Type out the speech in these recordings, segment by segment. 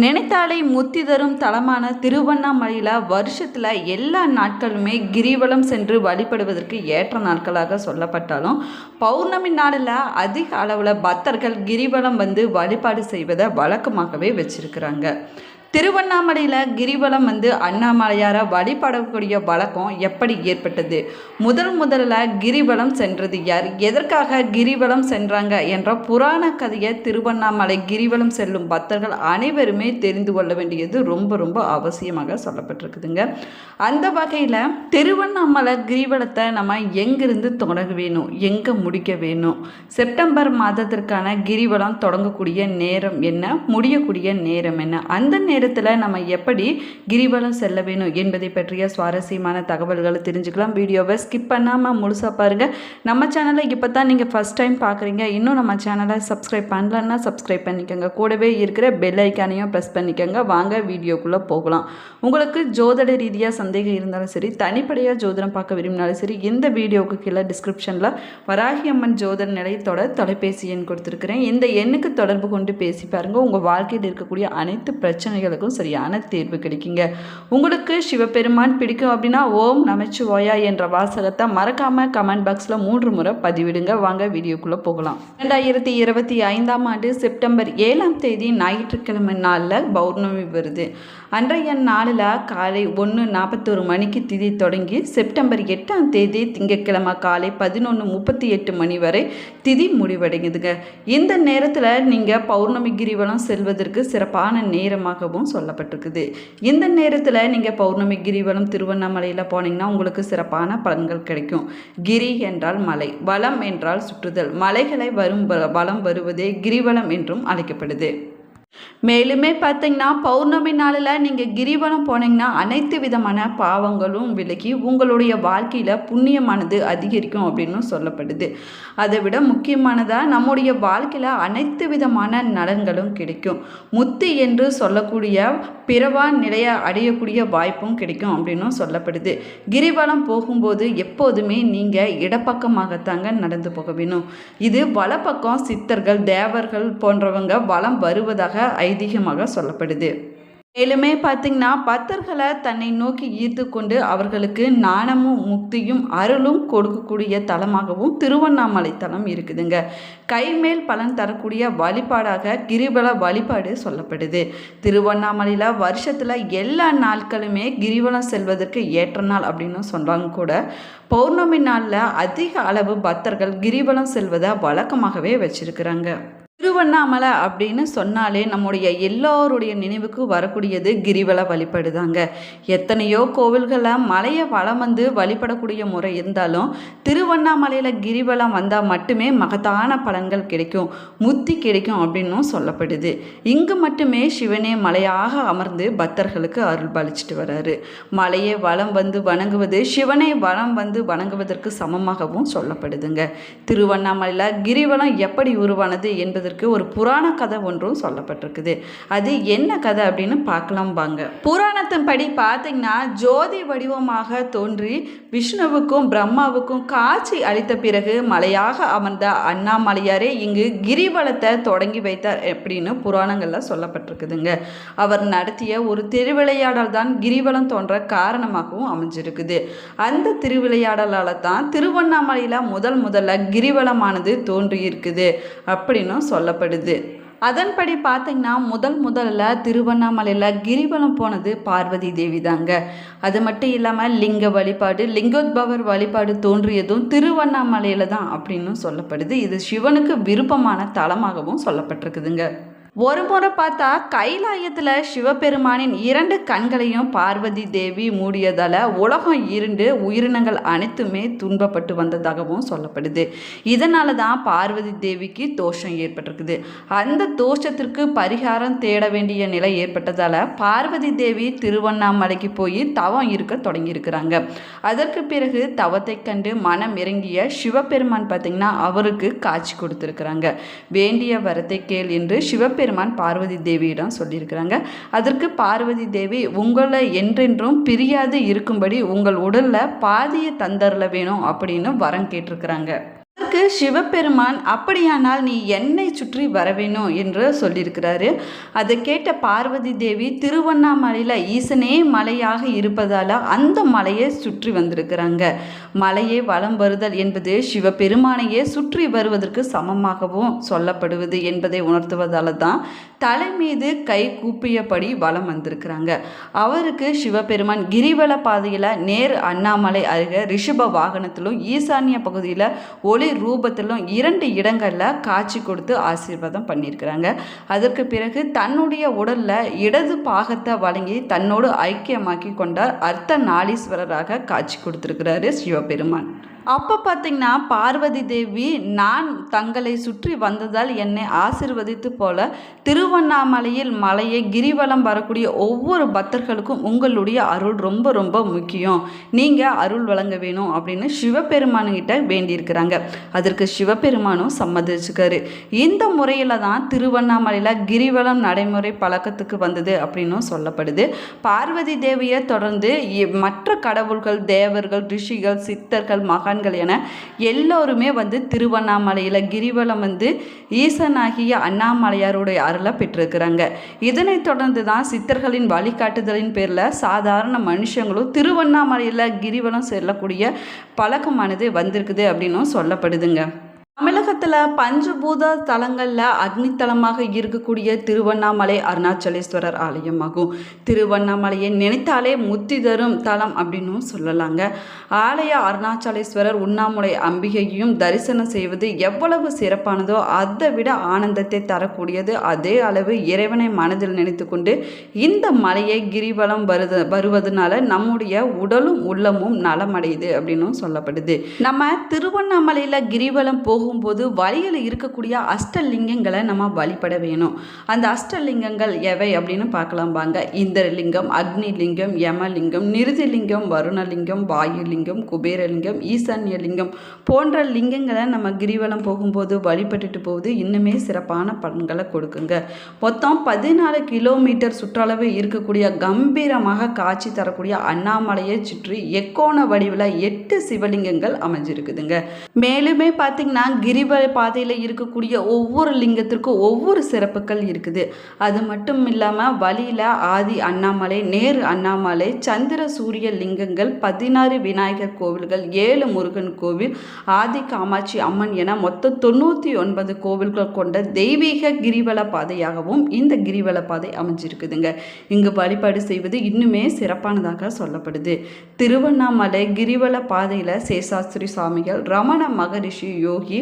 நினைத்தாலே முத்தி தரும் தலமான திருவண்ணாமலையில் வருஷத்தில் எல்லா நாட்களுமே கிரிவலம் சென்று வழிபடுவதற்கு ஏற்ற நாட்களாக சொல்லப்பட்டாலும் பௌர்ணமி நாளில் அதிக அளவில் பக்தர்கள் கிரிவலம் வந்து வழிபாடு செய்வதை வழக்கமாகவே வச்சிருக்கிறாங்க. திருவண்ணாமலையில் கிரிவலம் வந்து அண்ணாமலையாரை வழிபடக்கூடிய வழக்கம் எப்படி ஏற்பட்டது? முதல் முதல்ல கிரிவலம் சென்றது யார்? எதற்காக கிரிவலம் சென்றாங்க என்ற புராண கதையை திருவண்ணாமலை கிரிவலம் செல்லும் பக்தர்கள் அனைவருமே தெரிந்து கொள்ள வேண்டியது ரொம்ப ரொம்ப அவசியமாக சொல்லப்பட்டிருக்குதுங்க. அந்த வகையில் திருவண்ணாமலை கிரிவலத்தை நம்ம எங்கிருந்து தொடங்க வேணும்? எங்கே முடிக்க வேணும்? செப்டம்பர் மாதத்திற்கான கிரிவலம் தொடங்கக்கூடிய நேரம் என்ன? முடியக்கூடிய நேரம் என்ன? அந்த நேரம் நேரத்தில் நம்ம எப்படி கிரிவலம் செல்ல வேணும் என்பதை பற்றிய சுவாரஸ்யமான தகவல்களை தெரிஞ்சுக்கலாம். வீடியோவை ஸ்கிப் பண்ணாமல் முழுசாக பாருங்கள் நம்ம சேனலை இப்போ தான் நீங்கள் ஃபஸ்ட் டைம் பார்க்குறீங்க இன்னும் நம்ம சேனலை சப்ஸ்கிரைப் பண்ணலன்னா சப்ஸ்கிரைப் பண்ணிக்கோங்க. கூடவே இருக்கிற பெல் ஐக்கானையும் ப்ரெஸ் பண்ணிக்கோங்க. வாங்க வீடியோக்குள்ளே போகலாம். உங்களுக்கு ஜோதிட ரீதியாக சந்தேகம் இருந்தாலும் சரி தனிப்படையாக ஜோதிடம் பார்க்க விரும்பினாலும் சரி இந்த வீடியோவுக்கு கீழே டிஸ்கிரிப்ஷனில் வராகி அம்மன் ஜோதிட நிலையத்தோட தொலைபேசி எண் கொடுத்துருக்குறேன். இந்த எண்ணுக்கு தொடர்பு கொண்டு பேசி பாருங்கள் உங்கள் வாழ்க்கையில் இருக்கக்கூடிய அனைத்து கேள்விகளுக்கும் சரியான தீர்வு கிடைக்குங்க. உங்களுக்கு சிவபெருமான் பிடிக்கும் அப்படின்னா ஓம் நமச்சிவாயா என்ற வாசகத்தை மறக்காமல் கமெண்ட் பாக்ஸில் மூன்று முறை பதிவிடுங்க. வாங்க வீடியோக்குள்ளே போகலாம். ரெண்டாயிரத்தி இருபத்தி ஐந்தாம் ஆண்டு செப்டம்பர் ஏழாம் தேதி ஞாயிற்றுக்கிழமை நாளில் பௌர்ணமி வருது. அன்றைய நாளில் காலை ஒன்று நாற்பத்தொரு மணிக்கு திதி தொடங்கி செப்டம்பர் எட்டாம் தேதி திங்கட்கிழமை காலை பதினொன்று முப்பத்தி எட்டு மணி வரை திதி முடிவடைங்குதுங்க இந்த நேரத்தில் நீங்கள் பௌர்ணமி கிரிவலம் செல்வதற்கு சிறப்பான நேரமாகவும் சொல்லப்பட்டிருக்குது. இந்த நேரத்தில் நீங்கள் பௌர்ணமி கிரிவலம் திருவண்ணாமலையில் போனீங்கன்னா உங்களுக்கு சிறப்பான பலன்கள் கிடைக்கும். கிரி என்றால் மலை வலம் என்றால் சுற்றுதல். மலைகளை வரும் வ- வலம் வருவதே கிரிவலம் என்றும் அழைக்கப்படுது. மேலுமே பார்த்தீங்கன்னா பௌர்ணமி நாளில் நீங்கள் கிரிவலம் போனீங்கன்னா அனைத்து விதமான பாவங்களும் விலகி உங்களுடைய வாழ்க்கையில் புண்ணியமானது அதிகரிக்கும் அப்படின்னு சொல்லப்படுது. அதை விட முக்கியமானதாக நம்முடைய வாழ்க்கையில் அனைத்து விதமான நலன்களும் கிடைக்கும். முத்து என்று சொல்லக்கூடிய பிறவா நிலையை அடையக்கூடிய வாய்ப்பும் கிடைக்கும் அப்படின்னும் சொல்லப்படுது. கிரிவலம் போகும்போது எப்போதுமே நீங்கள் இடப்பக்கமாகத்தாங்க நடந்து போக வேணும். இது வலப்பக்கம் சித்தர்கள் தேவர்கள் போன்றவங்க வலம் வருவதாக ஐதீகமாக சொல்லப்படுது. மேலுமே பார்த்தீங்கன்னா பக்தர்களை தன்னை நோக்கி ஈர்த்து கொண்டு அவர்களுக்கு ஞானமும் முக்தியும் அருளும் கொடுக்கக்கூடிய தலமாகவும் திருவண்ணாமலை தலம் இருக்குதுங்க. கைமேல் பலன் தரக்கூடிய வழிபாடாக கிரிவல வழிபாடு சொல்லப்படுது. திருவண்ணாமலையில் வருஷத்தில் எல்லா நாட்களுமே கிரிவலம் செல்வதற்கு ஏற்ற நாள் அப்படின்னு சொல்கிறாங்க கூட பௌர்ணமி நாளில் அதிக அளவு பக்தர்கள் கிரிவலம் செல்வதை வழக்கமாகவே வச்சுருக்கிறாங்க. திருவண்ணாமலை அப்படின்னு சொன்னாலே நம்முடைய எல்லோருடைய நினைவுக்கு வரக்கூடியது கிரிவல வழிபாடு தாங்க எத்தனையோ கோவில்களில் மலையை வளம் வந்து வழிபடக்கூடிய முறை இருந்தாலும் திருவண்ணாமலையில் கிரிவலம் வந்தால் மட்டுமே மகத்தான பலன்கள் கிடைக்கும் முத்தி கிடைக்கும் அப்படின்னும் சொல்லப்படுது. இங்கு மட்டுமே சிவனே மலையாக அமர்ந்து பக்தர்களுக்கு அருள் பாலிச்சிட்டு வர்றாரு மலையை வலம் வந்து வணங்குவது சிவனை வளம் வந்து வணங்குவதற்கு சமமாகவும் சொல்லப்படுதுங்க. திருவண்ணாமலையில் கிரிவலம் எப்படி உருவானது என்பதற்கு ஒரு புராண கதை ஒன்றும் சொல்லப்பட்டிருக்குது. அது என்ன கதை அப்படின்னு பார்க்கலாம் வாங்க. புராணத்தின்படி பார்த்தீங்கன்னா ஜோதி வடிவமாக தோன்றி விஷ்ணுவுக்கும் பிரம்மாவுக்கும் காட்சி அளித்த பிறகு மலையாக அமர்ந்த அண்ணாமலையாரே இங்கு கிரிவலத்தை தொடங்கி வைத்தார் அப்படின்னு புராணங்களில் சொல்லப்பட்டிருக்குதுங்க. அவர் நடத்திய ஒரு திருவிளையாடல் தான் கிரிவலம் தோன்ற காரணமாகவும் அமைஞ்சிருக்குது. அந்த திருவிளையாடலால் தான் திருவண்ணாமலையில் முதல் முதல்ல கிரிவலமானது தோன்றியிருக்குது அப்படின்னும் சொல்லப்படுது. அதன்படி பார்த்தீங்கன்னா முதல் முதல்ல திருவண்ணாமலையில் கிரிவலம் போனது பார்வதி தேவி தாங்க. அது மட்டும் இல்லாமல் லிங்க வழிபாடு லிங்கோத்பவர் வழிபாடு தோன்றியதும் திருவண்ணாமலையில் தான் அப்படின்னு சொல்லப்படுது. இது சிவனுக்கு விருப்பமான தலமாகவும் சொல்லப்பட்டிருக்குதுங்க. ஒரு முறை பார்த்தா கைலாயத்தில் சிவபெருமானின் இரண்டு கண்களையும் பார்வதி தேவி மூடியதால் உலகம் இருண்டு உயிரினங்கள் அனைத்துமே துன்பப்பட்டு வந்ததாகவும் சொல்லப்படுது. இதனால தான் பார்வதி தேவிக்கு தோஷம் ஏற்பட்டிருக்குது. அந்த தோஷத்திற்கு பரிகாரம் தேட வேண்டிய நிலை ஏற்பட்டதால் பார்வதி தேவி திருவண்ணாமலைக்கு போய் தவம் இருக்க தொடங்கியிருக்கிறாங்க. அதற்கு பிறகு தவத்தை கண்டு மனம் இறங்கிய சிவபெருமான் பார்த்திங்கன்னா அவருக்கு காட்சி கொடுத்துருக்குறாங்க. வேண்டிய வரத்தை கேள் என்று சிவபெருமான் பார்வதி தேவியிடம் சொல்லியிருக்கிறாங்க. அதற்கு பார்வதி தேவி உங்களை என்றென்றும் பிரியாது இருக்கும்படி உங்கள் உடலில் பாதிய தந்தரில் வேணும் அப்படின்னு வரம் கேட்டிருக்கிறாங்க. அதற்கு சிவபெருமான் அப்படியானால் நீ என்னை சுற்றி வரவேணும் என்று சொல்லியிருக்கிறாரு. அதை கேட்ட பார்வதி தேவி திருவண்ணாமலையில் ஈசனே மலையாக இருப்பதால் அந்த மலையை சுற்றி வந்திருக்கிறாங்க. மலையே வலம் வருதல் என்பது சிவபெருமானையே சுற்றி வருவதற்கு சமமாகவும் சொல்லப்படுவது என்பதை உணர்த்துவதால் தான் தலை மீது கை கூப்பியபடி வலம் வந்திருக்கிறாங்க. அவருக்கு சிவபெருமான் கிரிவல பாதையில் நேர் அண்ணாமலை அருகே ரிஷப வாகனத்திலும் ஈசானிய பகுதியில் ஒளி ரூபத்திலும் இரண்டு இடங்களில் காட்சி கொடுத்து ஆசீர்வாதம் பண்ணியிருக்கிறாங்க. அதற்கு பிறகு தன்னுடைய உடலில் இடது பாகத்தை வழங்கி தன்னோடு ஐக்கியமாக்கி கொண்டார் அர்த்த நாளீஸ்வரராக காட்சி கொடுத்துருக்கிறாரு சிவபெருமான். அப்போ பார்த்தீங்கன்னா பார்வதி தேவி நான் தங்களை சுற்றி வந்ததால் என்னை ஆசிர்வதித்து போல திருவண்ணாமலையில் மலையை கிரிவலம் வரக்கூடிய ஒவ்வொரு பக்தர்களுக்கும் உங்களுடைய அருள் ரொம்ப ரொம்ப முக்கியம். நீங்கள் அருள் வழங்க வேணும் அப்படின்னு சிவபெருமானுகிட்ட வேண்டியிருக்கிறாங்க. அதற்கு சிவபெருமானும் சம்மதிச்சுக்காரு. இந்த முறையில் தான் திருவண்ணாமலையில் கிரிவலம் நடைமுறை பழக்கத்துக்கு வந்தது அப்படின்னும் சொல்லப்படுது. பார்வதி தேவியை தொடர்ந்து மற்ற கடவுள்கள் தேவர்கள் ரிஷிகள் சித்தர்கள் மகான்கள் என எல்லோருமே வந்து திருவண்ணாமலையில் கிரிவலம் வந்து ஈசனாகிய அண்ணாமலையாருடைய அருளை பெற்றிருக்கிறாங்க. இதனைத் தொடர்ந்து தான் சித்தர்களின் வழிகாட்டுதலின் பேரில் சாதாரண மனுஷங்களும் திருவண்ணாமலையில் கிரிவலம் செல்லக்கூடிய பழக்கமானது வந்திருக்குது அப்படின்னும் சொல்லப்படுதுங்க. தமிழகத்தில் பஞ்சபூத தலங்களில் அக்னித்தலமாக இருக்கக்கூடிய திருவண்ணாமலை அருணாச்சலேஸ்வரர் ஆலயமாகும் திருவண்ணாமலையை நினைத்தாலே முத்தி தரும் தலம் அப்படின்னும் சொல்லலாங்க. ஆலய அருணாச்சலேஸ்வரர் உண்ணாமுலை அம்பிகையும் தரிசனம் செய்வது எவ்வளவு சிறப்பானதோ அதை விட ஆனந்தத்தை தரக்கூடியது அதே அளவு இறைவனை மனதில் நினைத்து கொண்டு இந்த மலையை கிரிவலம் வருது வருவதனால நம்முடைய உடலும் உள்ளமும் நலமடையுது அப்படின்னும் சொல்லப்படுது. நம்ம திருவண்ணாமலையில் கிரிவலம் போகும் போகும்போது வழியில் இருக்கக்கூடிய அஷ்டலிங்கங்களை நம்ம வழிபட வேணும். அந்த அஷ்டலிங்கங்கள் எவை அப்படின்னு பார்க்கலாம் வாங்க. இந்திரலிங்கம் அக்னிலிங்கம் யமலிங்கம் நிருதிலிங்கம் வருணலிங்கம் வாயுலிங்கம் குபேரலிங்கம் ஈசான்யலிங்கம் போன்ற லிங்கங்களை நம்ம கிரிவலம் போகும்போது வழிபட்டுட்டு போகுது. இன்னுமே சிறப்பான பலன்களை கொடுக்குங்க. மொத்தம் பதினாலு கிலோமீட்டர் சுற்றளவு இருக்கக்கூடிய கம்பீரமாக காட்சி தரக்கூடிய அண்ணாமலையை சுற்றி எக்கோண வடிவில் எட்டு சிவலிங்கங்கள் அமைஞ்சிருக்குதுங்க. மேலுமே பார்த்தீங்கன்னா கிரிவல பாதையில் இருக்கக்கூடிய ஒவ்வொரு லிங்கத்திற்கும் ஒவ்வொரு சிறப்புகள் இருக்குது. அது மட்டும் இல்லாமல் வழியில் ஆதி அண்ணாமலை நேரு அண்ணாமலை சந்திர சூரிய லிங்கங்கள் பதினாறு விநாயகர் கோவில்கள் ஏழு முருகன் கோவில் ஆதி காமாட்சி அம்மன் என மொத்தம் தொண்ணூற்றி ஒன்பது கோவில்கள் கொண்ட தெய்வீக கிரிவல பாதையாகவும் இந்த கிரிவல பாதை அமைஞ்சிருக்குதுங்க. இங்கு வழிபாடு செய்வது இன்னுமே சிறப்பானதாக சொல்லப்படுது. திருவண்ணாமலை கிரிவல பாதையில் சேசாஸ்திரி சுவாமிகள் ரமண மகரிஷி யோகி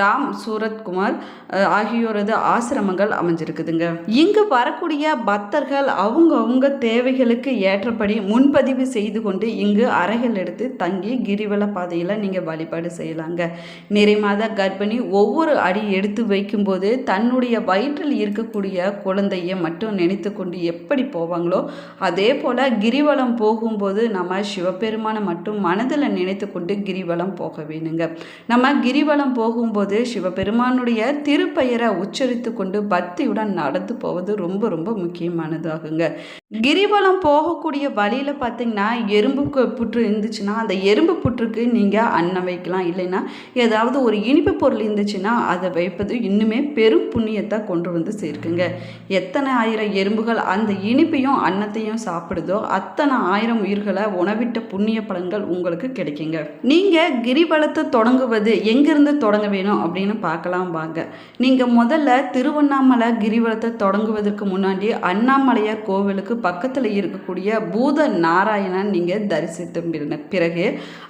ராம் சூரத்குமார் ஆகியோரது ஆசிரமங்கள் அமைஞ்சிருக்குதுங்க. இங்கு வரக்கூடிய பக்தர்கள் அவங்க அவங்க தேவைகளுக்கு ஏற்றபடி முன்பதிவு செய்து கொண்டு இங்கு அறைகள் எடுத்து தங்கி கிரிவல பாதையில் நீங்கள் வழிபாடு செய்யலாங்க. நிறைமாத கர்ப்பிணி ஒவ்வொரு அடி எடுத்து வைக்கும்போது தன்னுடைய வயிற்றில் இருக்கக்கூடிய குழந்தையை மட்டும் நினைத்து கொண்டு எப்படி போவாங்களோ அதே போல் கிரிவலம் போகும்போது நம்ம சிவபெருமானை மட்டும் மனதில் நினைத்து கொண்டு கிரிவலம் போக வேணுங்க. நம்ம கிரிவலம் போகும்போது சிவபெருமானுடைய திருப்பெயரை உச்சரித்து கொண்டு பக்தியுடன் நடந்து போவது ரொம்ப ரொம்ப முக்கியமானதாகுங்க. கிரிவலம் போகக்கூடிய வழியில் பார்த்தீங்கன்னா எறும்பு புற்று இருந்துச்சுன்னா அந்த எறும்பு புற்றுக்கு நீங்கள் அன்னம் வைக்கலாம். இல்லைன்னா ஏதாவது ஒரு இனிப்பு பொருள் இருந்துச்சுன்னா அதை வைப்பது இன்னுமே பெரும் புண்ணியத்தை கொண்டு வந்து சேர்க்குங்க. எத்தனை ஆயிரம் எறும்புகள் அந்த இனிப்பையும் அன்னத்தையும் சாப்பிடுதோ அத்தனை ஆயிரம் உயிர்களை உணவிட்ட புண்ணிய பலன்கள் உங்களுக்கு கிடைக்குங்க. நீங்கள் கிரிவலத்தை தொடங்குவது எங்கிருந்து தொடங்க வேணும்? அப்படின்னு பார்க்கலாம் வாங்க. நீங்கள் முதல்ல திருவண்ணாமலை கிரிவலத்தை தொடங்குவதற்கு முன்னாடி அண்ணாமலையார் கோவிலுக்கு பக்கத்தில் இருக்கக்கூடிய பூத நாராயணன் நீங்கள் தரிசித்த பிறகு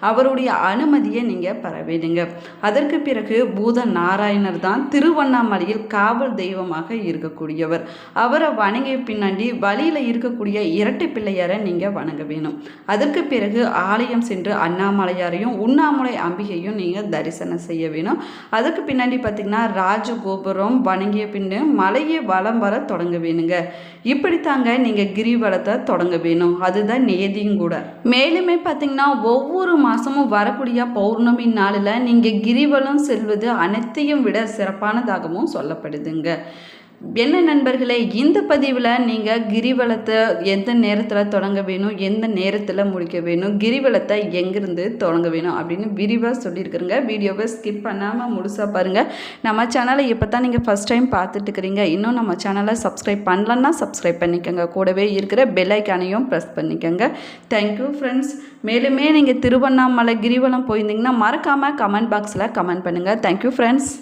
அவருடைய அனுமதியை நீங்கள் பெற வேண்டுங்க. அதற்கு பிறகு பூத நாராயணர் தான் திருவண்ணாமலையில் காவல் தெய்வமாக இருக்கக்கூடியவர். அவரை வணங்கிய பின்னாடி வழியில் இருக்கக்கூடிய இரட்டை பிள்ளையாரை நீங்கள் வணங்க வேணும். அதற்கு பிறகு ஆலயம் சென்று அண்ணாமலையாரையும் உண்ணாமலை அம்பிகையும் நீங்கள் தரிசனம் செய்ய வேணும். அதுக்கு பின்னாடி பார்த்திங்கன்னா ராஜகோபுரம் வணங்கிய பின்னு மலையை வலம் வர தொடங்க வேணுங்க. இப்படித்தாங்க நீங்கள் கிரிவலத்தை தொடங்க வேணும். அதுதான் நியதியும் கூட. மேலுமே பார்த்திங்கன்னா ஒவ்வொரு மாதமும் வரக்கூடிய பௌர்ணமி நாளில் நீங்கள் கிரிவலம் செல்வது அனைத்தையும் விட சிறப்பானதாகவும் சொல்லப்படுதுங்க. என்ன நண்பர்களே இந்த பதிவில் நீங்கள் கிரிவலத்தை எந்த நேரத்தில் தொடங்க வேணும் எந்த நேரத்தில் முடிக்க வேணும் கிரிவலத்தை எங்கேருந்து தொடங்க வேணும் அப்படின்னு விரிவாக சொல்லியிருக்கிறேங்க. வீடியோவை ஸ்கிப் பண்ணாமல் முழுசாக பாருங்கள் நம்ம சேனலை இப்போ தான் நீங்கள் ஃபஸ்ட் டைம் பார்த்துட்டு இருக்கிறீங்க. இன்னும் நம்ம சேனலை சப்ஸ்கிரைப் பண்ணலன்னா சப்ஸ்கிரைப் பண்ணிக்கோங்க. கூடவே இருக்கிற பெல்லைக்கானையும் ப்ரெஸ் பண்ணிக்கோங்க. தேங்க்யூ ஃப்ரெண்ட்ஸ் மேலுமே நீங்கள் திருவண்ணாமலை கிரிவலம் போயிருந்தீங்கன்னா மறக்காமல் கமெண்ட் பாக்ஸில் கமெண்ட் பண்ணுங்கள் தேங்க்யூ ஃப்ரெண்ட்ஸ்